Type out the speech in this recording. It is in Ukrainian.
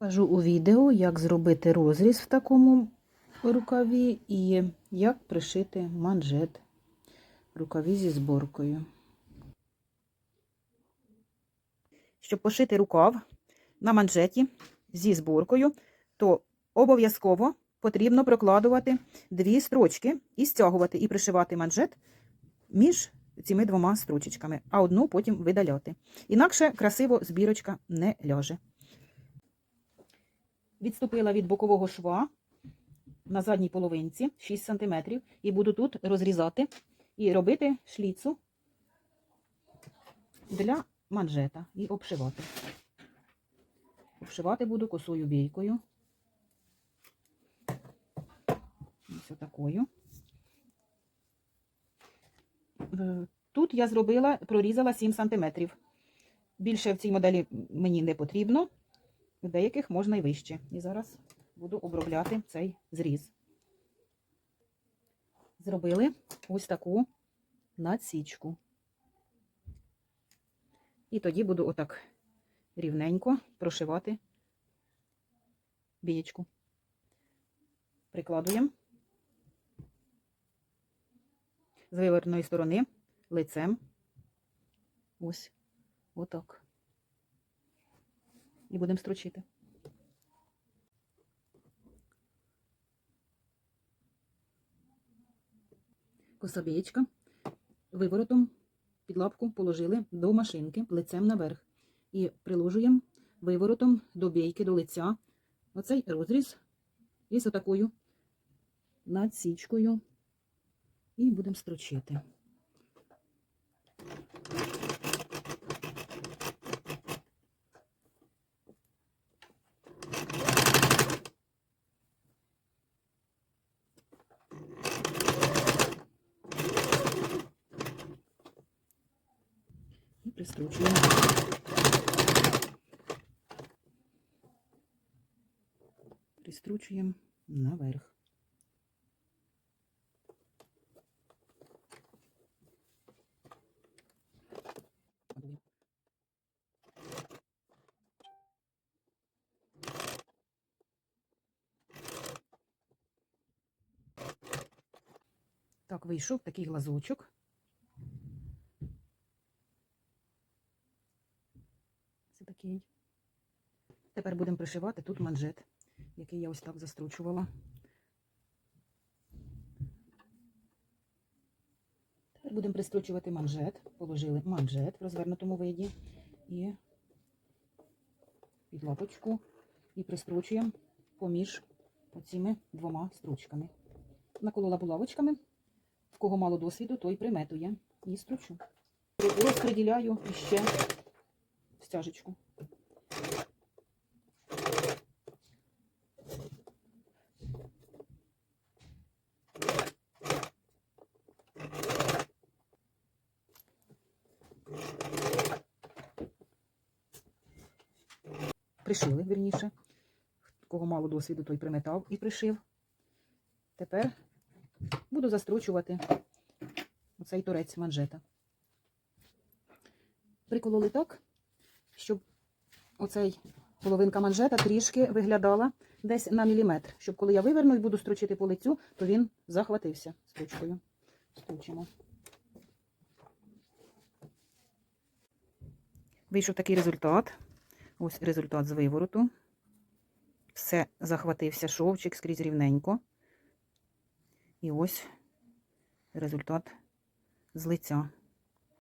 Покажу у відео, як зробити розріз в такому рукаві і як пришити манжет рукаві зі зборкою. Щоб пошити рукав на манжеті зі зборкою, то обов'язково потрібно прокладувати дві строчки і стягувати і пришивати манжет між цими двома строчечками, а одну потім видаляти. Інакше красиво збірочка не ляже. Відступила від бокового шва на задній половинці 6 см і буду тут розрізати і робити шліцу для манжета і обшивати. Обшивати буду косою бійкою. Ось отакою. Е, Тут я зробила, прорізала 7 см. Більше в цій моделі мені не потрібно, в деяких можна і вище. І зараз буду обробляти цей зріз. Зробили ось таку надсічку. І тоді буду отак рівненько прошивати бієчку. Прикладуємо з виверної сторони лицем. Ось отак. І будемо строчити. Кособієчка виворотом під лапку положили до машинки лицем наверх. І приложуємо виворотом до бійки, до лиця. Оцей розріз із отакою надсічкою. І будемо строчити. І пристрочуємо. Пристрочуємо наверх. Так, вийшов такий глазочок. Такий. Тепер будемо пришивати тут манжет, який я ось так застручувала. Тепер будемо пристрочувати манжет. Положили манжет в розвернутому виді і під лапочку і пристрочуємо поміж оціми двома стручками. Наколола булавочками. В кого мало досвіду, той приметує і стручу. Розподіляю ще стяжечку. Пришили, вірніше. В Кого мало досвіду, той приметав і пришив. Тепер буду застрочувати оцей торець манжета. Прикололи так, щоб оцей половинка манжета трішки виглядала десь на міліметр, щоб коли я виверну і буду строчити по лицю, то він захватився строчкою. Стручимо. Вийшов такий результат. Ось результат з вивороту. Все захватився шовчик скрізь рівненько. І ось результат з лиця.